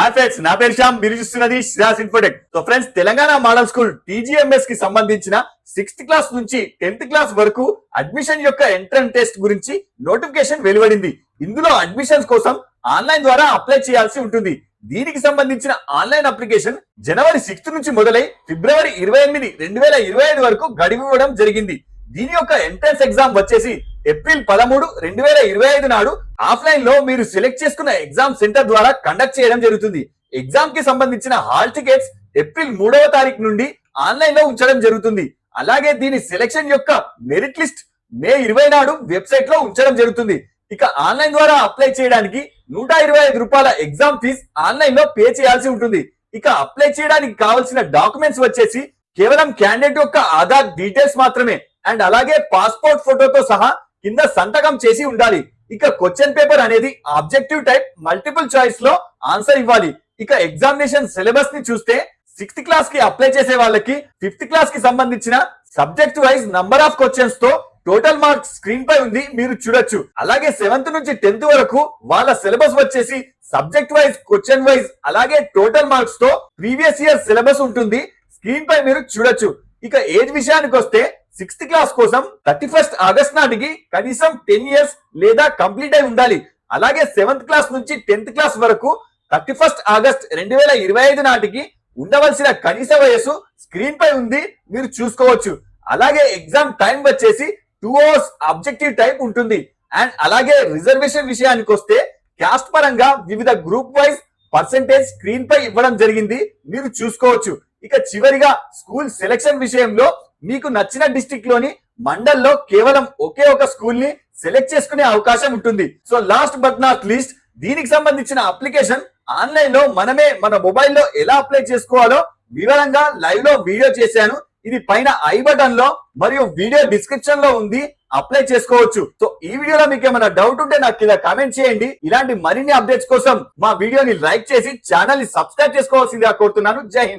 Hi friends నా పేరు శ్యామ్ మీరు చూస్తున్నది Sriraj Infotech so friends Telangana model school టీజీఎంఎస్కి సంబంధించిన సిక్స్త్ క్లాస్ నుంచి టెన్త్ క్లాస్ వరకు అడ్మిషన్ యొక్క ఎంట్రన్స్ టెస్ట్ గురించి నోటిఫికేషన్ వెలువడింది. ఇందులో అడ్మిషన్స్ కోసం ఆన్లైన్ ద్వారా అప్లై చేయాల్సి ఉంటుంది. దీనికి సంబంధించిన ఆన్లైన్ అప్లికేషన్ జనవరి సిక్స్త్ నుంచి మొదలై ఫిబ్రవరి ఇరవై ఎనిమిది రెండు వేల ఇరవై ఐదు వరకు గడివివ్వడం జరిగింది. దీని యొక్క ఎంట్రన్స్ ఎగ్జామ్ వచ్చేసి ఏప్రిల్ పదమూడు రెండు వేల ఇరవై ఐదు నాడు ఆఫ్లైన్లో మీరు సెలెక్ట్ చేసుకున్న ఎగ్జామ్ సెంటర్ ద్వారా కండక్ట్ చేయడం జరుగుతుంది. ఎగ్జామ్కి సంబంధించిన హాల్ టికెట్స్ ఏప్రిల్ మూడవ తారీఖు నుండి ఆన్లైన్లో ఉంచడం జరుగుతుంది. అలాగే దీని సెలెక్షన్ యొక్క మెరిట్ లిస్ట్ మే ఇరవై నాడు వెబ్సైట్లో ఉంచడం జరుగుతుంది. ఇక ఆన్లైన్ ద్వారా అప్లై చేయడానికి నూట ఇరవై ఐదు రూపాయల ఎగ్జామ్ ఫీజ్ ఆన్లైన్లో పే చేయాల్సి ఉంటుంది. ఇక అప్లై చేయడానికి కావాల్సిన డాక్యుమెంట్స్ వచ్చేసి కేవలం క్యాండిడేట్ యొక్క ఆధార్ డీటెయిల్స్ మాత్రమే అండ్ అలాగే పాస్పోర్ట్ ఫోటోతో సహా కింద సంతకం చేసి ఉండాలి. ఇక క్వశ్చన్ పేపర్ అనేది ఆబ్జెక్టివ్ టైప్ మల్టిపుల్ చాయిస్లో ఆన్సర్ ఇవ్వాలి. ఇక ఎగ్జామినేషన్ సిలబస్ని చూస్తే సిక్స్త్ క్లాస్కి అప్లై చేసే వాళ్ళకి ఫిఫ్త్ క్లాస్కి సంబంధించిన సబ్జెక్ట్ వైజ్ నంబర్ ఆఫ్ క్వశ్చన్స్తో టోటల్ మార్క్స్ స్క్రీన్ పై ఉంది మీరు చూడొచ్చు. అలాగే సెవెంత్ నుంచి టెన్త్ వరకు వాళ్ళ సిలబస్ వచ్చేసి సబ్జెక్ట్ వైజ్ క్వశ్చన్ వైజ్ అలాగే టోటల్ మార్క్స్తో ప్రీవియస్ ఇయర్ సిలబస్ ఉంటుంది స్క్రీన్ పై మీరు చూడొచ్చు. ఇక ఏజ్ విషయానికి వస్తే సిక్స్త్ క్లాస్ కోసం థర్టీ ఫస్ట్ ఆగస్ట్ నాటికి కనీసం టెన్ ఇయర్స్ లేదా కంప్లీట్ అయి ఉండాలి. అలాగే సెవెంత్ క్లాస్ నుంచి టెన్త్ క్లాస్ వరకు థర్టీ ఫస్ట్ ఆగస్ట్ రెండు వేల ఇరవై ఐదు నాటికి ఉండవలసిన కనీస వయస్సు స్క్రీన్ పై ఉంది మీరు చూసుకోవచ్చు. అలాగే ఎగ్జామ్ టైం వచ్చేసి టూ అవర్స్ అబ్జెక్టివ్ టైప్ ఉంటుంది. అండ్ అలాగే రిజర్వేషన్ విషయానికి వస్తే క్యాస్ట్ పరంగా వివిధ గ్రూప్ వైజ్ పర్సెంటేజ్ స్క్రీన్ పై ఇవ్వడం జరిగింది మీరు చూసుకోవచ్చు. ఇక చివరిగా స్కూల్ సెలెక్షన్ విషయంలో మీకు నచ్చిన డిస్టిక్లోని మండల్లో కేవలం ఒకే ఒక స్కూల్ని సెలెక్ట్ చేసుకునే అవకాశం ఉంటుంది. So last but not least దీనికి సంబంధించిన అప్లికేషన్ ఆన్లైన్లో మనమే మన మొబైల్లో ఎలా అప్లై చేసుకోవాలో వివరంగా లైవ్లో వీడియో చేశాను. ఇది పైన ఐ బటన్లో మరియు వీడియో డిస్క్రిప్షన్లో ఉంది. అప్లై చేసుకోవచ్చు. సో ఈ వీడియోలో మీకు ఏమైనా డౌట్ ఉంటే నాకు కింద కామెంట్ చేయండి. ఇలాంటి మరిన్ని అప్డేట్స్ కోసం మా వీడియోని లైక్ చేసి ఛానల్ని సబ్స్క్రైబ్ చేసుకోవాల్సిందిగా కోరుతున్నాను. జై హింద్.